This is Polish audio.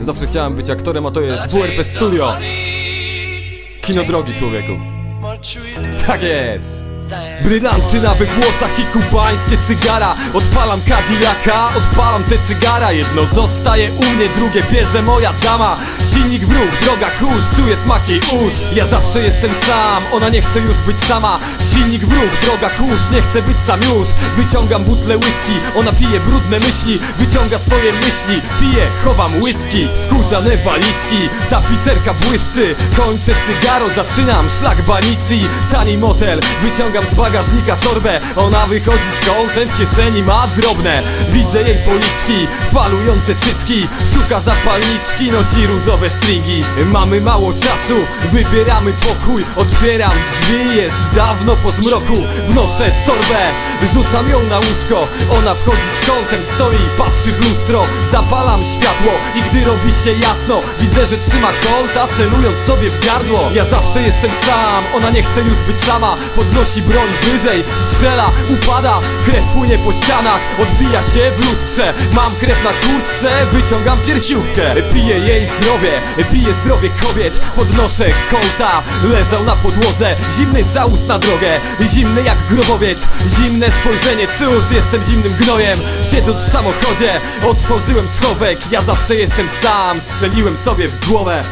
Zawsze chciałem być aktorem, a to jest WRP Studio. Kino drogi, człowieku. Tak jest. Brylanty na wygłosach i kubańskie cygara Odpalam Cadillaca, odpalam te cygara Jedno zostaje u mnie, drugie bierze moja dama Silnik w ruch, droga kurz, czuję smak jej ust. Ja zawsze jestem sam, ona nie chce już być sama. Silnik w ruch, droga kurz, nie chcę być sam już. Wyciągam butlę whisky, ona pije brudne myśli. Wyciąga swoje myśli, pije, chowam whisky. Skórzane walizki, tapicerka błyszczy. Kończę cygaro, zaczynam szlak banicji Tani motel, wyciągam z bagażnika torbę. Ona wychodzi z kątem, w kieszeni ma drobne. Widzę jej policzki, falujące cycki. Szuka zapalniczki, nosi różowe stringi. Mamy mało czasu, wybieramy pokój. Otwieram drzwi, jest dawno po zmroku. Wnoszę torbę, rzucam ją na łóżko. Ona wchodzi z kątem, stoi, patrzy w lustro. Zapalam światło i gdy robi się jasno Widzę, że trzyma kolta, celując sobie w gardło. Ja zawsze jestem sam, ona nie chce już być sama. Podnosi broń wyżej, strzela, upada Krew płynie po ścianach, odbija się w lustrze. Mam krew na kurtce, wyciągam piersiówkę. Piję jej zdrowie, piję zdrowie kobiet. Podnoszę kolta, leżał na podłodze. Zimny całus na drogę, zimny jak grobowiec. Zimne spojrzenie, cóż jestem zimnym gnojem. Siedząc w samochodzie, otworzyłem schowek. Ja zawsze jestem sam, strzeliłem sobie w głowę